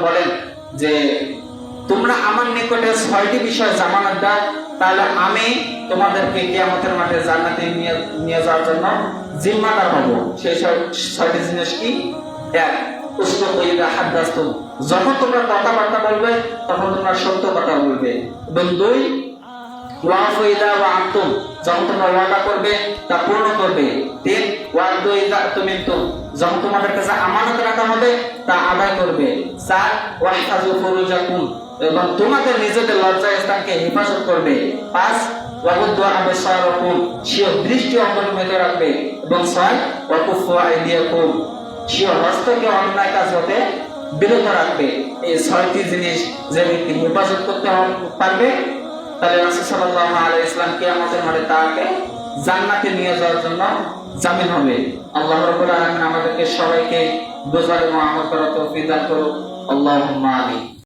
বলেন যে, তোমরা আমার নিকটে ছয়টি বিষয় জামানত দাও, তাহলে আমি তোমাদেরকে মাঠে জান্নাতে নিয়ে যাওয়ার জন্য জিম্মাদার হব। সেই সব ছয়টি জিনিস কি? এক যখন তোমরা কথাবার্তা বলবে, তখন তোমরা সত্য কথা বলবে। এবং দুই ওয়াফইদা ওয়া আনতুম যখন তোমরা ওয়াদা করবে, তা পূর্ণ করবে। তিন যখন তোমাদের কাছে আমানত রাখা হবে, তা আদায় করবে। চার এবং তোমাদের নিজেদের লজ্জা স্থানকে হেফাজত করবে। পাঁচ রাখবে। এবং ছয় রাখবে। এই ছয়টি জিনিস হেফাজত করতে পারবে, তাহলে তাকে জান্নাতে নিয়ে যাওয়ার জন্য জামিন হবে। আল্লাহ রাব্বুল আলামিন আমাদেরকে সবাইকে দোজার এবং আমল করার তৌফিক দান করুক। আল্লাহুম্মা আমিন।